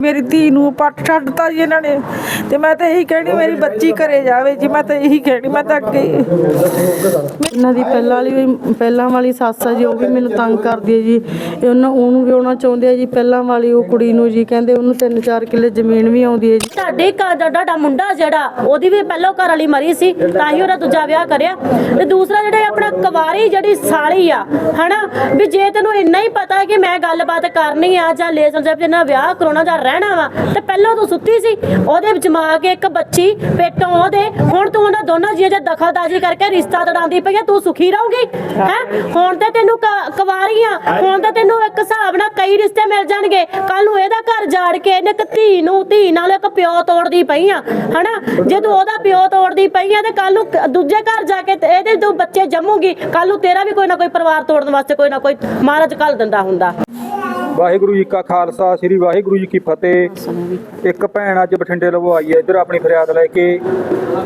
ਮੇਰੀ ਧੀ ਨੂੰ ਪੱਟ ਛੱਡਤਾ ਜੀ ਇਹਨਾਂ ਨੇ ਤੇ ਮੈਂ ਤਾਂ ਇਹੀ ਕਹਿਣੀ ਮੇਰੀ ਬੱਚੀ ਘਰੇ ਜਾਵੇ ਜੀ ਮੈਂ ਤਾਂ ਇਹੀ ਕਹਿਣੀ ਮੈਂ ਤਾਂ ਅੱਗੇ ਇਹਨਾਂ ਦੀ ਪਹਿਲਾਂ ਵਾਲੀ ਵੀ- ਪਹਿਲਾਂ ਵਾਲੀ ਸੱਸ ਆ ਜੀ ਉਹ ਵੀ ਮੈਨੂੰ ਤੰਗ ਕਰਦੀ ਹੈ ਜੀ। ਇਹ ਉਹਨਾਂ ਉਹਨੂੰ ਵਿਆਹੁਣਾ ਚਾਹੁੰਦੇ ਆ ਜੀ ਪਹਿਲਾਂ ਵਾਲੀ ਉਹ ਕੁੜੀ ਨੂੰ ਜੀ ਕਹਿੰਦੇ ਉਹਨੂੰ 3-4 ਕਿੱਲੇ ਜ਼ਮੀਨ ਵੀ ਆਉਂਦੀ ਹੈ ਜੀ। ਤੁਹਾਡੇ ਘਰ ਦਾ ਤੁਹਾਡਾ ਮੁੰਡਾ ਜਿਹੜਾ ਉਹਦੀ ਵੀ ਪਹਿਲਾਂ ਘਰ ਵਾਲੀ ਮਰੀ ਸੀ ਤਾਂ ਹੀ ਉਹਦਾ ਦੂਜਾ ਵਿਆਹ ਕਰਿਆ। ਤੇ ਦੂਸਰਾ ਜਿਹੜਾ ਆਪਣਾ ਕੁਵਾਰੀ ਜਿਹੜੀ ਸਾਲੀ ਆ ਹਨਾ ਵੀ ਜੇ ਤੈਨੂੰ ਇੰਨਾ ਹੀ ਪਤਾ ਹੈ ਕਿ ਮੈਂ ਗੱਲਬਾਤ ਕਰਨੀ ਆ ਜਾਂ ਰਿਲੇਸ਼ਨਸ਼ਿਪ ਦੇ ਨਾਲ ਵਿਆਹ ਕਰਾਉਣਾ ਜਾਂ ਰਹਿਣਾ ਵਾ। ਤੇ ਪਹਿਲਾਂ ਤੂੰ ਸੁੱਤੀ ਸੀ, ਉਹਦੇ ਵਿੱਚ ਮਾਂ ਕੇ ਇੱਕ ਬੱਚੀ ਪੇਟੋਂ ਉਹਦੇ, ਹੁਣ ਤੂੰ ਉਹਨਾਂ ਦੋਨਾਂ ਜੀਆਂ 'ਚ ਦਖਲਅੰਦਾਜ਼ੀ ਕਰਕੇ ਰਿਸ਼ਤਾ ਤੜਾਉਂਦੀ ਪਈ ਆ, ਤੂੰ ਸੁਖੀ ਰਹੂਗੀ, ਹੈ? ਹੁਣ ਤੇ ਤੈਨੂੰ ਕੁਵਾਰੀ ਆ ਹੁਣ ਤੇ ਤੈਨੂੰ ਇੱਕ ਹਿਸਾਬ ਨਾਲ ਕਈ ਰਿਸ਼ਤੇ ਮਿਲ ਜਾਣਗੇ। ਕੱਲ ਨੂੰ ਇਹਦਾ ਘਰ ਜਾੜ ਕੇ ਇਹਨੇ ਇੱਕ ਧੀ ਨੂੰ, ਧੀ ਨਾਲ ਇੱਕ ਪਿਓ ਤੋੜਦੀ ਪਈ ਆ, ਹਨਾ? ਜੇ ਤੂੰ ਉਹਦਾ ਪਿਓ ਤੋੜਦੀ ਪਈ ਆ, ਤੇ ਕੱਲ ਨੂੰ ਦੂਜੇ ਘਰ ਜਾ ਕੇ ਇਹਦੇ ਤੋਂ ਬੱਚੇ ਜੰਮੂਗੀ। ਕੱਲ ਨੂੰ ਤੇਰਾ ਵੀ ਕੋਈ ਨਾ ਕੋਈ ਪਰਿਵਾਰ ਤੋੜਨ ਵਾਸਤੇ ਕੋਈ ਨਾ ਕੋਈ ਮਹਾਰਾਜ ਕੱਲ ਦਿੰਦਾ ਹੁੰਦਾ। ਵਾਹਿਗੁਰੂ ਜੀ ਕਾ ਖਾਲਸਾ, ਸ੍ਰੀ ਵਾਹਿਗੁਰੂ ਜੀ ਕੀ ਫਤਿਹ। ਇੱਕ ਭੈਣ ਅੱਜ ਬਠਿੰਡੇ ਲਵੋ ਆਈ ਹੈ, ਇੱਧਰ ਆਪਣੀ ਫਰਿਆਦ ਲੈ ਕੇ।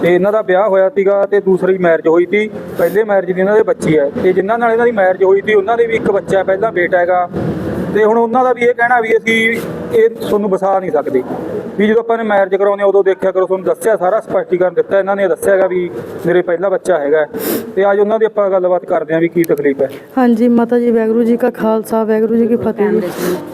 ਤੇ ਇਹਨਾਂ ਦਾ ਵਿਆਹ ਹੋਇਆ ਸੀਗਾ ਤੇ ਦੂਸਰੀ ਮੈਰਿਜ ਹੋਈ ਸੀ। ਪਹਿਲੇ ਮੈਰਿਜ ਦੀ ਇਹਨਾਂ ਦੇ ਬੱਚੀ ਹੈ। ਤੇ ਜਿਨ੍ਹਾਂ ਨਾਲ ਇਹਨਾਂ ਦੀ ਮੈਰਿਜ ਹੋਈ ਸੀ, ਉਹਨਾਂ ਦੇ ਵੀ ਇੱਕ ਬੱਚਾ ਹੈ, ਪਹਿਲਾਂ ਬੇਟਾ ਹੈਗਾ। ਤੇ ਹੁਣ ਉਹਨਾਂ ਦਾ ਵੀ ਇਹ ਕਹਿਣਾ ਵੀ ਅਸੀਂ ਇਹ ਤੁਹਾਨੂੰ ਵਸਾ ਨਹੀਂ ਸਕਦੇ। ਵੀ ਜਦੋਂ ਆਪਾਂ ਨੇ ਮੈਰਿਜ ਕਰਾਉਂਦੇ ਉਦੋਂ ਦੇਖਿਆ ਕਰੋ, ਤੁਹਾਨੂੰ ਦੱਸਿਆ ਸਾਰਾ ਸਪਸ਼ਟੀਕਰਨ ਦਿੱਤਾ, ਇਹਨਾਂ ਨੇ ਦੱਸਿਆ ਹੈਗਾ ਵੀ ਮੇਰੇ ਪਹਿਲਾ ਬੱਚਾ ਹੈਗਾ। ਤੇ ਅੱਜ ਉਹਨਾਂ ਦੀ ਆਪਾਂ ਗੱਲਬਾਤ ਕਰਦੇ ਹਾਂ ਵੀ ਕੀ ਤਕਲੀਫ ਹੈ। ਹਾਂਜੀ, ਮਾਤਾ ਜੀ, ਵਾਹਿਗੁਰੂ ਜੀ ਕਾ ਖਾਲਸਾ, ਵਾਹਿਗੁਰੂ ਜੀ ਕੀ ਫਤਿਹ ਜੀ।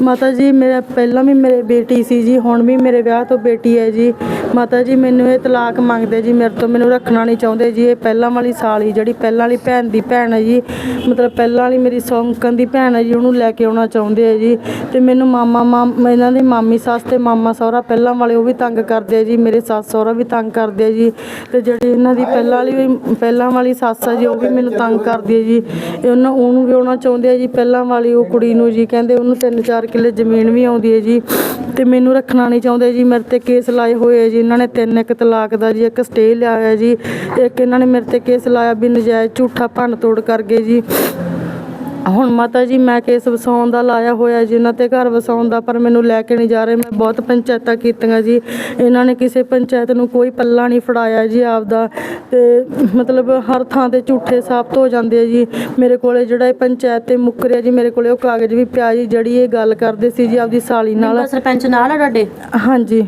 ਮਾਤਾ ਜੀ, ਮੇਰਾ ਪਹਿਲਾਂ ਵੀ ਮੇਰੇ ਬੇਟੀ ਸੀ ਜੀ, ਹੁਣ ਵੀ ਮੇਰੇ ਵਿਆਹ ਤੋਂ ਬੇਟੀ ਹੈ ਜੀ। ਮਾਤਾ ਜੀ, ਮੈਨੂੰ ਇਹ ਤਲਾਕ ਮੰਗਦੇ ਜੀ, ਮੇਰੇ ਤੋਂ ਮੈਨੂੰ ਰੱਖਣਾ ਨਹੀਂ ਚਾਹੁੰਦੇ ਜੀ। ਇਹ ਪਹਿਲਾਂ ਵਾਲੀ ਸਾਲੀ ਜਿਹੜੀ ਪਹਿਲਾਂ ਵਾਲੀ ਭੈਣ ਦੀ ਭੈਣ ਹੈ ਜੀ, ਮਤਲਬ ਪਹਿਲਾਂ ਵਾਲੀ ਮੇਰੀ ਸੌਂਕਣ ਦੀ ਭੈਣ ਹੈ ਜੀ, ਉਹਨੂੰ ਲੈ ਕੇ ਆਉਣਾ ਚਾਹੁੰਦੇ ਹੈ ਜੀ। ਤੇ ਮੈਨੂੰ ਮਾਮਾ, ਮਾਮ, ਇਹਨਾਂ ਦੀ ਮਾਮੀ ਸੱਸ ਤੇ ਮਾਮਾ ਸਹੁਰਾ ਪਹਿਲਾਂ ਵਾਲੇ ਉਹ ਵੀ ਤੰਗ ਕਰਦੇ ਆ ਜੀ, ਮੇਰੇ ਸੱਸ ਸਹੁਰਾ ਵੀ ਤੰਗ ਕਰਦੇ ਆ ਜੀ। ਤੇ ਜਿਹੜੀ ਇਹਨਾਂ ਦੀ ਪਹਿਲਾਂ ਵਾਲੀ ਵੀ- ਪਹਿਲਾਂ ਵਾਲੀ ਸੱਸ ਆ ਜੀ, ਉਹ ਵੀ ਮੈਨੂੰ ਤੰਗ ਕਰਦੀ ਹੈ ਜੀ। ਇਹ ਉਹਨਾਂ, ਉਹਨੂੰ ਵਿਆਹੁਣਾ ਚਾਹੁੰਦੇ ਆ ਜੀ। ਪਹਿਲਾਂ ਵਾਲੀ ਉਹ ਕੁੜੀ ਨੂੰ ਜੀ ਕਹਿੰਦੇ ਉਹਨੂੰ 3-4 ਕਿੱਲੇ ਜ਼ਮੀਨ ਵੀ ਆਉਂਦੀ ਹੈ ਜੀ। ਤੇ ਮੈਨੂੰ ਰੱਖਣਾ ਨਹੀਂ ਚਾਹੁੰਦੇ ਜੀ। ਮੇਰੇ ਤੇ ਕੇਸ ਲਾਏ ਹੋਏ ਆ ਜੀ। ਇਹਨਾਂ ਨੇ ਤਿੰਨ, ਇੱਕ ਤਲਾਕ ਦਾ ਜੀ, ਇੱਕ ਸਟੇ ਲਿਆ ਹੋਇਆ ਜੀ। ਇੱਕ ਇਹਨਾਂ ਨੇ ਮੇਰੇ ਤੇ ਕੇਸ ਲਾਇਆ ਵੀ ਨਜਾਇਜ਼ ਝੂਠਾ ਭੰਨ ਤੋੜ ਕਰ ਗਏ ਜੀ। ਹੁਣ ਮਾਤਾ ਜੀ ਮੈਂ ਕੇਸ ਵਸਾਉਣ ਦਾ ਲਾਇਆ ਹੋਇਆ ਜੀ ਇਹਨਾਂ ਤੇ ਘਰ ਵਸਾਉਣ ਦਾ ਪਰ ਮੈਨੂੰ ਲੈ ਕੇ ਨਹੀਂ ਜਾ ਰਹੇ। ਮੈਂ ਬਹੁਤ ਪੰਚਾਇਤਾਂ ਕੀਤੀਆਂ ਜੀ। ਇਹਨਾਂ ਨੇ ਕਿਸੇ ਪੰਚਾਇਤ ਨੂੰ ਕੋਈ ਪੱਲਾ ਨਹੀਂ ਫੜਾਇਆ ਜੀ ਆਪਦਾ। ਤੇ ਮਤਲਬ ਹਰ ਥਾਂ ਤੇ ਝੂਠੇ ਸਾਬਤ ਹੋ ਜਾਂਦੇ ਆ ਜੀ। ਮੇਰੇ ਕੋਲੇ ਜਿਹੜਾ ਇਹ ਪੰਚਾਇਤ ਤੇ ਮੁੱਕਰਿਆ ਜੀ ਮੇਰੇ ਕੋਲੇ ਉਹ ਕਾਗਜ਼ ਵੀ ਪਿਆ ਜੀ ਜਿਹੜੀ ਇਹ ਗੱਲ ਕਰਦੇ ਸੀ ਜੀ ਆਪਦੀ ਸਾਲੀ ਨਾਲ। ਸਰਪੰਚ ਨਾਲ ਆ ਤੁਹਾਡੇ? ਹਾਂਜੀ।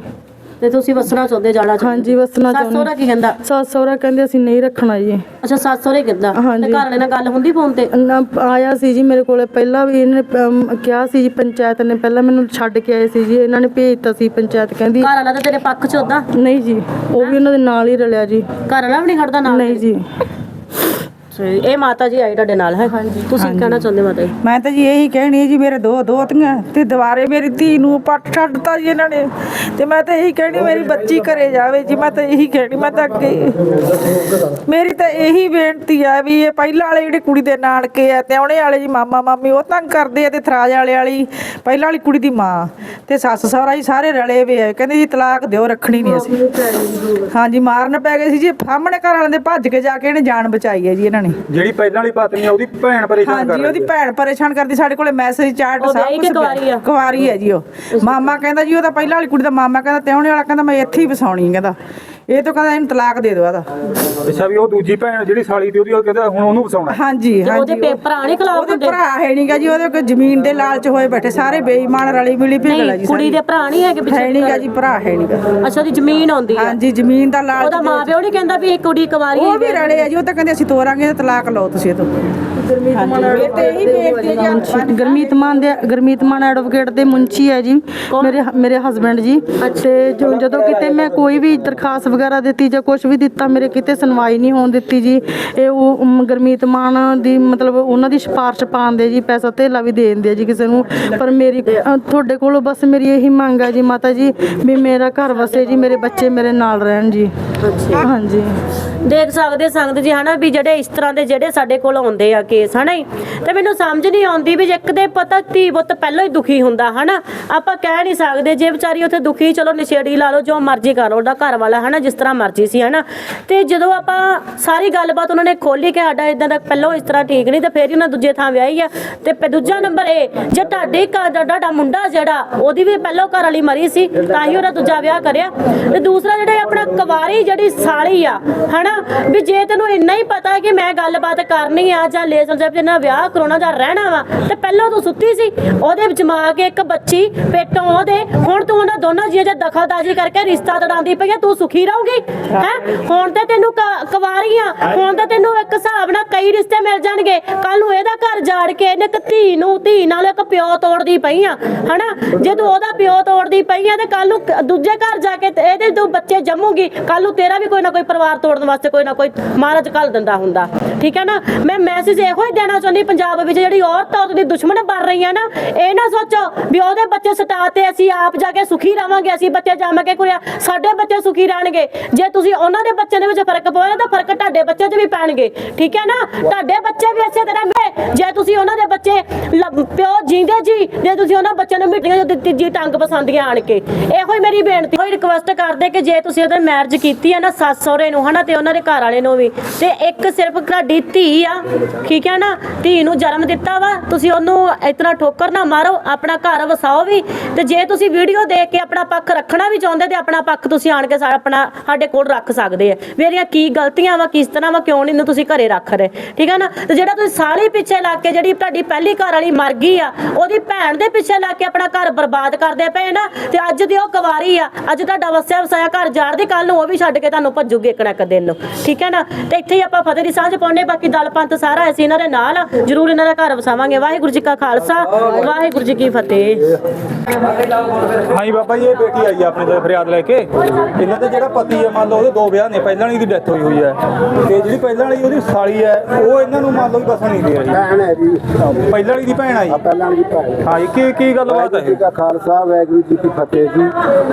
ਤੇ ਤੁਸੀਂ ਵਸਣਾ ਚਾਹੁੰਦੇ ਜਾਣਾ ਹਾਂਜੀ ਵਸਣਾ ਸੱਸ ਸਹੁਰਾ ਚਾਹੁੰਦੇ ਕੀ ਕਹਿੰਦਾ? ਸੱਸ ਸਹੁਰਾ ਕਹਿੰਦੇ ਅਸੀਂ ਨਹੀਂ ਰੱਖਣਾ ਜੀ। ਅੱਛਾ ਸੱਸ ਸਹੁਰੇ ਹਾਂਜੀ। ਤੇ ਘਰ ਵਾਲੇ ਨਾਲ ਗੱਲ ਹੁੰਦੀ ਫੋਨ ਤੇ? ਨਾ ਆਇਆ ਸੀ ਜੀ ਮੇਰੇ ਕੋਲੇ। ਪਹਿਲਾਂ ਵੀ ਇਹਨੇ ਅਮ, ਕਿਹਾ ਸੀ ਜੀ ਪੰਚਾਇਤ ਨੇ ਪਹਿਲਾਂ ਮੈਨੂੰ ਛੱਡ ਕੇ ਆਏ ਸੀ ਜੀ। ਇਹਨਾਂ ਨੇ ਭੇਜਤਾ ਸੀ ਪੰਚਾਇਤ ਕਹਿੰਦੀ ਘਰ ਵਾਲਾ ਤਾਂ ਤੇਰੇ ਪੱਖ 'ਚ ਉਦਾਂ ਨਹੀਂ ਜੀ ਉਹ ਵੀ ਉਹਨਾਂ ਦੇ ਨਾਲ ਹੀ ਰਲਿਆ ਜੀ। ਘਰ ਵਾਲਾ ਵੀ ਨਹੀਂ ਖੜਦਾ ਨਾਲ ਨਹੀਂ ਜੀ। ਸਹੀ। ਇਹ ਮਾਤਾ ਜੀ ਆਈ ਤੁਹਾਡੇ ਨਾਲ ਹੈ? ਤੁਸੀਂ ਕੀ ਕਹਿਣਾ ਚਾਹੁੰਦੇ ਮਾਤਾ ਜੀ? ਮੈਂ ਤਾਂ ਜੀ ਇਹੀ ਕਹਿਣੀ ਹੈ ਜੀ ਮੇਰੇ ਦੋ ਦੋਤੀਆਂ ਤੇ ਦੁਬਾਰੇ ਮੇਰੀ ਧੀ ਨੂੰ ਪੱਟ ਛੱਡਤਾ ਜੀ ਇਹਨਾਂ ਨੇ। ਤੇ ਮੈਂ ਤਾਂ ਇਹੀ ਕਹਿਣੀ ਮੇਰੀ ਬੱਚੀ ਘਰੇ ਜਾਵੇ ਜੀ ਮੈਂ ਤਾਂ ਇਹੀ ਕਹਿਣੀ ਮੈਂ ਤਾਂ ਅੱਗੇ ਮੇਰੀ ਤਾਂ ਇਹੀ ਬੇਨਤੀ ਆ ਵੀ ਇਹ ਪਹਿਲਾਂ ਵਾਲੇ ਜਿਹੜੇ ਕੁੜੀ ਦੇ ਨਾਨਕੇ ਆ ਤੇ ਉਹਨੇ ਵਾਲੇ ਜੀ ਮਾਮਾ ਮਾਮੀ ਉਹ ਤੰਗ ਕਰਦੇ ਆ ਤੇ ਥਰਾਜ ਵਾਲੇ ਵਾਲੀ ਪਹਿਲਾਂ ਵਾਲੀ ਕੁੜੀ ਦੀ ਮਾਂ। ਤੇ ਸੱਸ ਸਹੁਰਾ ਜੀ ਸਾਰੇ ਰਲੇ ਵੇ ਆ ਕਹਿੰਦੇ ਜੀ ਤਲਾਕ ਦਿਓ ਰੱਖਣੀ ਨਹੀਂ ਅਸੀਂ। ਹਾਂਜੀ ਮਾਰਨ ਪੈ ਗਏ ਸੀ ਜੀ ਸਾਹਮਣੇ ਘਰ ਵਾਲਿਆਂ ਦੇ ਭੱਜ ਕੇ ਜਾ ਕੇ ਇਹਨੇ ਜਾਨ ਬਚਾਈ ਹੈ ਜੀ ਇਹਨਾਂ ਨੇ ਜਿਹੜੀ ਪਹਿਲਾਂ ਵਾਲੀ ਪਤਨੀ ਆ ਉਹਦੀ ਭੈਣ ਪਰੇਸ਼ਾਨ ਕਰ ਹਾਂਜੀ ਉਹਦੀ ਰਹੀ ਹੈ ਭੈਣ ਪਰੇਸ਼ਾਨ ਕਰਦੀ ਸਾਡੇ ਕੋਲੇ ਮੈਸੇਜ ਉਹ ਸਭ ਵਿਆਹੀ ਕੁਝ ਕੁਆਰੀ ਆ? ਕੁਆਰੀ ਹੈ ਜੀ ਉਹ। ਮਾਮਾ ਕਹਿੰਦਾ ਜੀ ਉਹਦਾ ਪਹਿਲਾਂ ਵਾਲੀ ਕੁੜੀ ਦਾ ਮਾਮਾ ਕਹਿੰਦਾ ਤਿਉਣੇ ਵਾਲਾ ਕਹਿੰਦਾ ਮੈਂ ਇੱਥੇ ਹੀ ਵਸਾਉਣੀ ਕਹਿੰਦਾ। ਇਹ ਤਾਂ ਕਹਿੰਦਾ ਇਹਨੂੰ ਤਲਾਕ ਦੇ ਦਿਓ ਆਦਾ ਅੱਛਾ ਵੀ ਉਹ ਦੂਜੀ ਭੈਣ ਜਿਹੜੀ ਸਾਲੀ ਦੀ ਉਹਦੀ ਉਹ ਕਹਿੰਦਾ ਹੁਣ ਉਹਨੂੰ ਵਸਾਉਣਾ ਹਾਂਜੀ ਤੇ ਹਾਂਜੀ ਉਹਦੇ ਪੇਪਰ ਆਣੇ ਖਿਲਾਫ ਉਹਦੇ ਹੁੰਦੇ? ਭਰਾ ਹੈ ਨਹੀਂਗਾ ਜੀ ਉਹਦੇ ਕੋਈ ਜ਼ਮੀਨ ਦੇ ਲਾਲਚ ਹੋਏ ਬੈਠੇ ਸਾਰੇ ਬੇਈਮਾਨ ਰਲੀ ਮਿਲੀ ਭਿਗਲ ਹੈ ਜੀ ਕੁੜੀ। ਦੇ ਭਰਾ ਨਹੀਂ ਹੈਗੇ ਹੈ ਪਿੱਛੇ ਨਹੀਂਗਾ ਜੀ ਭਰਾ ਹੈ ਨਹੀਂਗਾ ਅੱਛਾ ਉਹਦੀ ਜ਼ਮੀਨ ਆਉਂਦੀ ਹੈ ਹਾਂਜੀ ਜ਼ਮੀਨ ਦਾ ਲਾਲਚ ਉਹਦਾ ਦੇ ਮਾਂ ਪਿਓ ਨਹੀਂ ਕਹਿੰਦਾ ਵੀ ਇਹ ਕੁੜੀ ਕੁਵਾਰੀ ਉਹ ਹੈ ਵੀ ਰਲੇ ਆ ਜੀ ਉਹ ਤਾਂ ਕਹਿੰਦੇ ਅਸੀਂ ਤੋਰਾਂਗੇ ਤੇ ਤਲਾਕ ਲਓ ਤੁਸੀਂ ਇਹ ਤੋਂ। ਤੇ ਹੈ। ਗਰਮੀਤ ਮਾਨ ਦੇ ਗਰਮੀਤ ਮਾਨ ਐਡਵੋਕੇਟ ਦੇ ਮੁੰਚੀ ਹੈ ਜੀ। ਮੇਰੇ ਮੇਰੇ ਹਸਬੰਡ ਜੀ। ਤੇ ਜੋ- ਜਦੋਂ ਕਿਤੇ ਮੈਂ ਕੋਈ ਵੀ ਦਰਖਾਸਤ ਵਗੈਰਾ ਦਿੱਤੀ ਜਾਂ ਕੁਝ ਵੀ ਦਿੱਤਾ ਮੇਰੇ ਕਿਤੇ ਸੁਣਵਾਈ ਨਹੀਂ ਹੋਣ ਦਿੱਤੀ ਜੀ। ਇਹ ਉਹ ਗਰਮੀਤ ਮਾਨ ਦੀ ਮਤਲਬ ਉਹਨਾਂ ਦੀ ਸਿਫਾਰਿਸ਼ ਪਾਉਂਦੇ ਜੀ ਪੈਸਾ ਧੇਲਾ ਵੀ ਦੇ ਦਿੰਦੇ ਜੀ ਕਿਸੇ ਨੂੰ। ਪਰ ਮੇਰੀ ਤੁਹਾਡੇ ਕੋਲੋਂ ਬਸ ਮੇਰੀ ਇਹੀ ਮੰਗ ਹੈ ਜੀ ਮਾਤਾ ਜੀ ਵੀ ਮੇਰਾ ਘਰ ਵਸੇ ਜੀ ਮੇਰੇ ਬੱਚੇ ਮੇਰੇ ਨਾਲ ਰਹਿਣ ਜੀ। ਹਾਂਜੀ। ਦੇਖ ਸਕਦੇ ਸੰਗਤ ਜੀ ਹਨਾ ਵੀ ਜਿਹੜੇ ਇਸ ਤਰ੍ਹਾਂ ਦੇ ਜਿਹੜੇ ਸਾਡੇ ਕੋਲ ਆਉਂਦੇ ਆ ਕੇਸ ਹਨਾ ਤੇ ਮੈਨੂੰ ਸਮਝ ਨਹੀਂ ਆਉਂਦੀ ਵੀ ਇੱਕ ਦੇ ਪਤਾ ਧੀ ਪੁੱਤ ਪਹਿਲਾਂ ਹੀ ਦੁਖੀ ਹੁੰਦਾ ਹਨਾ। ਆਪਾਂ ਕਹਿ ਨਹੀਂ ਸਕਦੇ ਜੇ ਵਿਚਾਰੀ ਉੱਥੇ ਦੁਖੀ ਚਲੋ ਨਸ਼ੇੜੀ ਲਾ ਲਓ ਜੋ ਮਰਜ਼ੀ ਕਰ ਉਹਦਾ ਘਰ ਵਾਲਾ ਹਨਾ ਜਿਸ ਤਰ੍ਹਾਂ ਮਰਜ਼ੀ ਸੀ, ਹਨਾ? ਤੇ ਜਦੋਂ ਆਪਾਂ ਸਾਰੀ ਗੱਲਬਾਤ ਉਹਨਾਂ ਨੇ ਖੋਲੀ ਕਿ ਸਾਡਾ ਇਦਾਂ ਦਾ ਪਹਿਲਾਂ ਇਸ ਤਰ੍ਹਾਂ ਠੀਕ ਨਹੀਂ, ਤੇ ਫੇਰ ਹੀ ਉਹਨਾਂ ਦੂਜੇ ਥਾਂ ਵਿਆਹੀ ਆ। ਤੇ ਦੂਜਾ ਨੰਬਰ ਇਹ ਜੇ ਤੁਹਾਡੇ ਘਰ ਦਾ ਤੁਹਾਡਾ ਮੁੰਡਾ ਜਿਹੜਾ, ਉਹਦੀ ਵੀ ਪਹਿਲਾਂ ਘਰ ਵਾਲੀ ਮਰੀ ਸੀ, ਤਾਂ ਹੀ ਉਹਦਾ ਦੂਜਾ ਵਿਆਹ ਕਰਿਆ। ਤੇ ਦੂਸਰਾ ਜਿਹੜਾ ਆਪਣਾ ਕੁਵਾਰੀ ਜਿਹੜੀ ਸਾਲੀ ਆ, ਹਨਾ? ਵੀ ਜੇ ਤੈਨੂੰ ਇੰਨਾ ਹੀ ਪਤਾ ਕਿ ਮੈਂ ਗੱਲਬਾਤ ਕਰਨੀ ਆ ਜਾਂ ਰਿਲੇਸ਼ਨਸ਼ਿਪ ਨਾਲ ਵਿਆਹ ਕਰਾਉਣਾ ਜਾਂ ਰਹਿਣਾ ਵਾ, ਤੇ ਪਹਿਲਾਂ ਤੂੰ ਸੁੱਤੀ ਸੀ, ਉਹਦੇ ਵਿੱਚ ਮਾ ਕੇ ਇੱਕ ਬੱਚੀ, ਪੇਟੋਂ ਉਹਦੇ, ਹੁਣ ਤੂੰ ਉਹਨਾਂ ਦੋਨਾਂ ਜੀਆਂ ਦੇ ਦਖਲਅੰਦਾਜ਼ੀ ਕਰਕੇ ਰਿਸ਼ਤਾ ਤੜਾਉਂਦੀ ਪਈ ਆ, ਤੂੰ ਸੁਖੀ ਰਹੂਗੀ ਹੈ? ਹੁਣ ਤਾਂ ਤੈਨੂੰ ਕ- ਕੁਵਾਰੀ ਆ ਹੁਣ ਤਾਂ ਤੈਨੂੰ ਇੱਕ ਹਿਸਾਬ ਨਾਲ ਕਈ ਰਿਸ਼ਤੇ ਮਿਲ ਜਾਣਗੇ। ਕੱਲ ਨੂੰ ਇਹਦਾ ਘਰ ਜਾੜ ਕੇ ਇਹਨੇ ਇੱਕ ਧੀ ਨੂੰ, ਧੀ ਨਾਲ ਇੱਕ ਪਿਓ ਤੋੜਦੀ ਪਈ ਆ ਹਨਾ? ਜੇ ਤੂੰ ਉਹਦਾ ਪਿਓ ਤੋੜਦੀ ਪਈ ਆ ਤੇ ਕੱਲ ਨੂੰ ਦੂਜੇ ਘਰ ਜਾ ਕੇ ਇਹਦੇ ਤੂੰ ਬੱਚੇ ਜੰਮੂਗੀ। ਕੱਲ ਨੂੰ ਤੇਰਾ ਵੀ ਕੋਈ ਨਾ ਕੋਈ ਪਰਿਵਾਰ ਤੋੜਨ ਵਾਸਤੇ ਕੋਈ ਨਾ ਕੋਈ ਮਹਾਰਾਜ ਕੱਲ ਦਿੰਦਾ ਹੁੰਦਾ। ਠੀਕ ਹੈ ਨਾ? ਮੈਂ ਮੈਸੇਜ ਇਹੋ ਹੀ ਦੇਣਾ ਚਾਹੁੰਦੀ ਪੰਜਾਬ ਵਿੱਚ ਜਿਹੜੀ ਔਰਤ ਔਰਤ ਦੀ ਦੁਸ਼ਮਣ ਬਣ ਰਹੀ ਹੈ ਨਾ, ਇਹ ਨਾ ਸੋਚੋ ਵੀ ਉਹਦੇ ਬੱਚੇ ਸਟਾਤੇ ਅਸੀਂ ਆਪ ਜਾ ਕੇ ਸੁਖੀ ਰਵਾਂਗੇ, ਅਸੀਂ ਬੱਚੇ ਜੰਮ ਕੇ ਕੁੜਿਆ, ਸਾਡੇ ਬੱਚੇ ਸੁਖੀ ਰਹਿਣਗੇ। ਜੇ ਤੁਸੀਂ ਉਹਨਾਂ ਦੇ ਬੱਚਿਆਂ ਦੇ ਵਿੱਚ ਫ਼ਰਕ ਪਾਉਣਾ ਤਾਂ ਫ਼ਰਕ ਤੁਹਾਡੇ ਬੱਚੇ 'ਚ ਵੀ ਪੈਣਗੇ। ਠੀਕ ਹੈ ਨਾ? ਤੁਹਾਡੇ ਬੱਚੇ ਵੀ ਇਸੇ ਤਰ੍ਹਾਂ ਮੇ ਜੇ ਤੁਸੀਂ ਉਹਨਾਂ ਦੇ ਬੱਚੇ ਪਿਓ ਜਿੰਦੇ ਜੀ, ਜੇ ਤੁਸੀਂ ਉਹਨਾਂ ਬੱਚਿਆਂ ਨੂੰ ਮਿੱਟੀਆਂ ਦੀ ਤੀਜੀ ਟੰਗ ਪਸੰਦੀਆਂ ਆਣ ਕੇ। ਇਹੋ ਹੀ ਮੇਰੀ ਬੇਨਤੀ ਹੋਈ ਰਿਕਵੈਸਟ ਕਰਦੇ ਕਿ ਜੇ ਤੁਸੀਂ ਉਹਦੇ ਮੈਰਿਜ ਕੀਤੀ ਹੈ ਨਾ ਸੱਸ ਸਹੁਰੇ ਨੂੰ, ਹਨਾ, ਤੇ ਉਹਨਾਂ ਦੇ ਘਰ ਵਾਲੇ ਨੂੰ ਵੀ, ਤੇ ਇੱਕ ਸਿਰਫ ਤੁਹਾਡੀ ਧੀ ਆ, ਠੀਕ ਹੈ ਨਾ? ਧੀ ਨੂੰ ਜਨਮ ਦਿੱਤਾ ਵਾ, ਤੁਸੀਂ ਉਹਨੂੰ ਇਤਨਾ ਠੋਕਰ ਨਾ ਮਾਰੋ, ਆਪਣਾ ਘਰ ਵਸਾਓ ਵੀ, ਤੇ ਜੇ ਤੁਸੀਂ ਵੀਡੀਓ ਦੇਖ ਕੇ ਆਪਣਾ ਪੱਖ ਰੱਖਣਾ ਵੀ ਚਾਹੁੰਦੇ ਤੇ ਆਪਣਾ ਪੱਖ ਤੁਸੀਂ ਆਣ ਕੇ ਆਪਣਾ ਸਾਡੇ ਕੋਲ ਰੱਖ ਸਕਦੇ ਆ। ਮੇਰੀਆਂ ਕੀ ਗਲਤੀਆਂ ਵਾ, ਕਿਸ ਤਰ੍ਹਾਂ ਵਾ, ਕਿਉਂ ਨਹੀਂ ਤੁਸੀਂ ਘਰੇ ਰੱਖ ਰਹੇ। ਠੀਕ ਹੈ ਨਾ? ਤੇ ਜਿਹੜਾ ਤੁਸੀਂ ਸਾਲੀ ਪਿੱਛੇ ਲੱਗ ਕੇ ਜਿਹੜੀ ਤੁਹਾਡੀ ਪਹਿਲੀ ਘਰ ਵਾਲੀ ਮਰ ਗਈ ਆ, ਉਹਦੀ ਭੈਣ ਦੇ ਪਿੱਛੇ ਲੱਗ ਕੇ ਆਪਣਾ ਘਰ ਬਰਬਾਦ ਕਰਦੇ ਪਏ ਨਾ, ਤੇ ਅੱਜ ਦੀ ਉਹ ਕੁਵਾਰੀ ਆ, ਅੱਜ ਤੁਹਾਡਾ ਵਸਿਆ ਵਸਾਇਆ ਘਰ ਜਾੜਦੇ ਕੱਲ ਨੂੰ ਉਹ ਵੀ ਛੱਡ ਕੇ ਤੁਹਾਨੂੰ ਭੱਜੂਗੀ ਇੱਕ ਨਾ ਇੱਕ ਦਿਨ ਨੂੰ। ਠੀਕ ਹੈ ਨਾ? ਤੇ ਇੱਥੇ ਹੀ ਆਪਾਂ ਫਤਿਹ ਦੀ ਸਾਂਝ ਪਾਉਣੇ ਬਾਕੀ ਦਲ ਪੰਥ ਸਾਰਾ ਅਸੀਂ ਇਹਨਾਂ ਦੇ ਨਾਲ ਜਰੂਰ ਇਹਨਾਂ ਦਾ ਘਰ ਵਸਾਵਾਂਗੇ। ਵਾਹਿਗੁਰੂ ਜੀ ਕਾ ਖਾਲਸਾ, ਵਾਹਿਗੁਰੂ ਜੀ ਕੀ ਫਤਿਹ। ਹਾਂਜੀ ਬਾਬਾ ਜੀ, ਇਹ ਬੇਟੀ ਆਈ ਆਪਣੇ ਤੋਂ ਫਰਿਆਦ ਲੈ ਕੇ। ਇਹਨਾਂ ਦਾ ਜਿਹੜਾ ਪਤੀ ਹੈ ਮੰਨ ਲਓ ਉਹਦੇ ਦੋ ਵਿਆਹ ਨੇ ਪਹਿਲਾਂ ਵਾਲੀ ਦੀ ਡੈਥ ਹੋਈ ਹੋਈ ਹੈ। ਤੇ ਜਿਹੜੀ ਪਹਿਲਾਂ ਵਾਲੀ ਉਹਦੀ ਸਾਲੀ ਹੈ ਉਹ ਇਹਨਾਂ ਨੂੰ ਮੰਨ ਲਓ ਵੀ ਬਸਣ ਨਹੀਂ ਦੇ ਰਹੀ। ਭੈਣ ਹੈ ਜੀ। ਪਹਿਲਾਂ ਵਾਲੀ ਦੀ ਭੈਣ ਆਈ ਪਹਿਲਾਂ ਦੀ ਭੈਣ ਹਾਂ। ਜੀ ਕੀ ਕੀ ਗੱਲਬਾਤ ਵਾਹਿਗੁਰੂ ਹੈ? ਜੀ ਖਾਲਸਾ ਵਾਹਿਗੁਰੂ ਜੀ ਕੀ ਫਤਿਹ ਜੀ।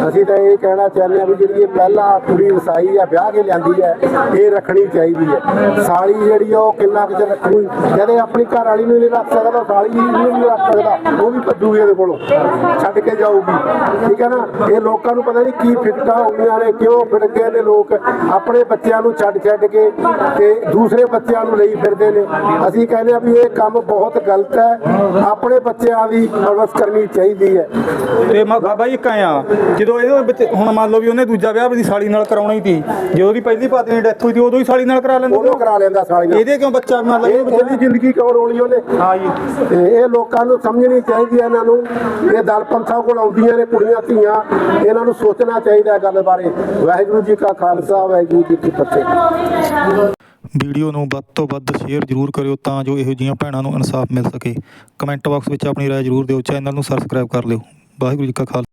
ਅਸੀਂ ਤਾਂ ਇਹ ਕਹਿਣਾ ਚਾਹੁੰਦੇ ਹਾਂ ਵੀ ਜਿਹੜੀ ਇਹ ਪਹਿਲਾਂ ਕੁੜੀ ਵਸਾਈ ਆ ਵਿਆਹ ਕੇ ਲਿਆਂਦੀ ਹੈ ਇਹ ਰੱਖਣੀ ਚਾਹੀਦੀ ਹੈ। ਸਾਲੀ ਜਿਹੜੀ ਆ ਉਹ ਕਿੰਨਾ ਕੁ ਚਿਰ ਰੱਖਣੀ ਜਦੇ ਆਪਣੀ ਘਰ ਵਾਲੀ ਨੂੰ ਨਹੀਂ ਰੱਖ ਸਕਦਾ ਸਾਲੀ ਨੂੰ ਨਹੀਂ ਰੱਖ ਸਕਦਾ ਉਹ ਵੀ ਭੱਜੂਗੀ ਇਹਦੇ ਕੋਲੋਂ। ਛੱਡ ਕੇ ਜਾਊਗੀ। ਠੀਕ ਹੈ ਨਾ? ਇਹ ਲੋਕਾਂ ਨੂੰ ਪਤਾ ਨਹੀਂ ਕੀ ਫਿਕਟਾਂ ਹੋ ਗਈਆਂ ਨੇ ਕਿਉਂ ਗਏ ਨੇ ਲੋਕ ਆਪਣੇ ਬੱਚਿਆਂ ਨੂੰ ਛੱਡ ਛੱਡ ਕੇ ਤੇ ਦੂਸਰੇ ਬੱਚਿਆਂ ਨੂੰ ਲਈ ਫਿਰਦੇ ਨੇ। ਅਸੀਂ ਕਹਿੰਦੇ ਆ ਵੀ ਇਹ ਕੰਮ ਬਹੁਤ ਗਲਤ ਹੈ। ਆਪਣੇ ਬੱਚਿਆਂ ਦੀ ਪਰਵਰਿਸ਼ ਕਰਨੀ ਚਾਹੀਦੀ ਹੈ। ਤੇ ਬਾਬਾ ਜੀ ਕਾਇਆ ਜਦੋਂ ਇਹਦੇ ਵਿੱਚ ਹੁਣ ਮੰਨ ਲਓ ਵੀ ਉਹਨੇ ਦੂਜਾ ਵਿਆਹ ਆਪਣੀ ਸਾਲੀ ਨਾਲ ਕਰਾਉਣਾ ਹੀ ਸੀ। ਜਦੋਂ ਉਹਦੀ ਪਹਿਲੀ ਪਤਨੀ ਦੀ ਡੈਥ ਹੋਈ ਸੀ ਉਦੋਂ ਹੀ ਸਾਲੀ ਨਾਲ ਕਰਾ ਲੈਂਦੇ ਉਹਨੂੰ ਕਰਾ ਲੈਂਦਾ ਸਾਲੀ ਨਾਲ। ਇਹਦੇ ਕਿਉਂ ਬੱਚਾ ਮੰਨ ਲਓ ਇਹ ਇਹ ਇਹਦੀ ਜ਼ਿੰਦਗੀ ਕਿਉਂ ਰੋਣੀ ਉਹਨੇ। ਹਾਂ ਜੀ। ਤੇ ਇਹ ਲੋਕਾਂ ਨੂੰ ਸਮਝਣੀ ਚਾਹੀਦੀ ਹੈ ਇਹਨਾਂ ਨੂੰ। ਇਹ ਦਲ ਪੰਥਾਂ ਕੋਲ ਆਉਂਦੀਆਂ ਨੇ ਕੁੜੀਆਂ ਧੀਆਂ। ਇਹਨਾਂ ਨੂੰ ਸੋਚਣਾ ਚਾਹੀਦਾ ਹੈ ਗੱਲ ਬਾਰੇ। ਵਾਹਿਗੁਰੂ ਜੀ ਕਾ ਖਾਲਸਾ, ਵਾਹਿਗੁਰੂ ਜੀ ਕੀ ਫਤਿਹ। ਵੀਡੀਓ ਨੂੰ ਵੱਧ ਤੋਂ ਵੱਧ ਸ਼ੇਅਰ ਜ਼ਰੂਰ ਕਰਿਓ ਤਾਂ ਜੋ ਇਹੋ ਜਿਹੀਆਂ ਭੈਣਾਂ ਨੂੰ ਇਨਸਾਫ ਮਿਲ ਸਕੇ। ਕਮੈਂਟ ਬਾਕਸ ਵਿੱਚ ਆਪਣੀ ਰਾਏ ਜ਼ਰੂਰ ਦਿਓ, ਚੈਨਲ ਨੂੰ ਸਬਸਕ੍ਰਾਈਬ ਕਰ ਲਿਓ। ਵਾਹਿਗੁਰੂ ਜੀ ਕਾ ਖਾਲਸਾ।